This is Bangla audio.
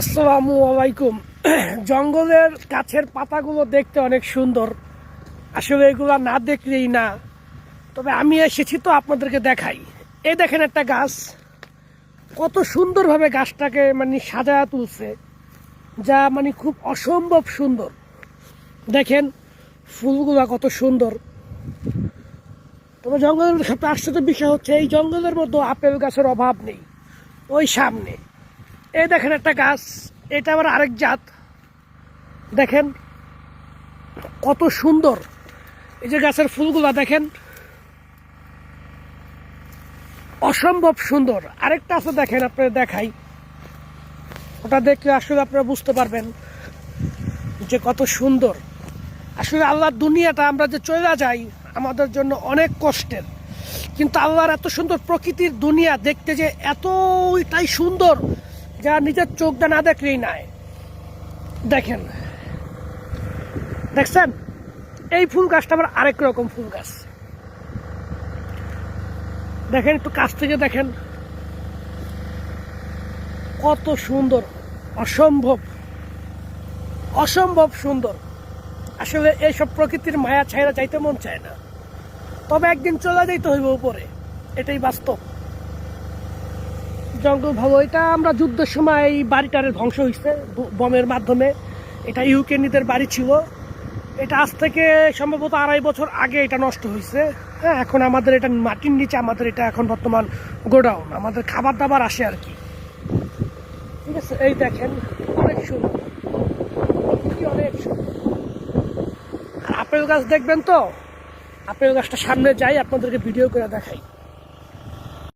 আসসালামু আলাইকুম। জঙ্গলের গাছের পাতাগুলো দেখতে অনেক সুন্দর। আসলে এগুলা না দেখলেই না। তবে আমি এসেছি তো আপনাদেরকে দেখাই। এই দেখেন একটা গাছ। কত সুন্দরভাবে গাছটাকে মানে সাজায়া তুলছে। যা মানে খুব অসম্ভব সুন্দর। দেখেন, ফুলগুলা কত সুন্দর। তবে জঙ্গলের সবচেয়ে আশ্চর্য বিষয় হচ্ছে, এই জঙ্গলের মধ্যে আপেল গাছের অভাব নেই। ওই সামনে। এই দেখেন একটা গাছ, এটা আবার আরেক জাত। দেখেন কত সুন্দর। এই যে গাছের ফুলগুলা দেখেন, অসম্ভব সুন্দর। আরেকটা আছে দেখেন আপনারা দেখাই। ওটা দেখলে আসলে আপনারা বুঝতে পারবেন যে কত সুন্দর। আসলে আল্লাহর দুনিয়াটা, আমরা যে চলে যাই, আমাদের জন্য অনেক কষ্টের। কিন্তু আল্লাহর এত সুন্দর প্রকৃতির দুনিয়া দেখতে যে এতটাই সুন্দর যা নিজের চোখটা না দেখলেই নাই। দেখেন। দেখছেন? এই ফুল গাছটা আমার আরেক রকম ফুল গাছ। দেখেন একটু কাছ থেকে দেখেন। কত সুন্দর, অসম্ভব অসম্ভব সুন্দর। আসলে এইসব প্রকৃতির মায়া ছাইরা যাইতে মন চায় না। তবে একদিন চলে যাইতে হইব উপরে। এটাই বাস্তব। জঙ্গল ভালো এটা আমরা যুদ্ধের সময় এই বাড়িটার ধ্বংস হয়েছে বমের মাধ্যমে। এটা ইউক্রেনীদের বাড়ি ছিল। এটা আজ থেকে সম্ভবত আড়াই বছর আগে এটা নষ্ট হয়েছে। হ্যাঁ এখন আমাদের এটা মাটির নিচে, আমাদের এটা এখন বর্তমান গোডাউন। আমাদের খাবার দাবার আসে আর কি। ঠিক আছে, এই দেখেন, অনেক সুন্দর। অনেক আর আপেল গাছ দেখবেন তো? আপেল গাছটা সামনে যাই, আপনাদেরকে ভিডিও করে দেখাই।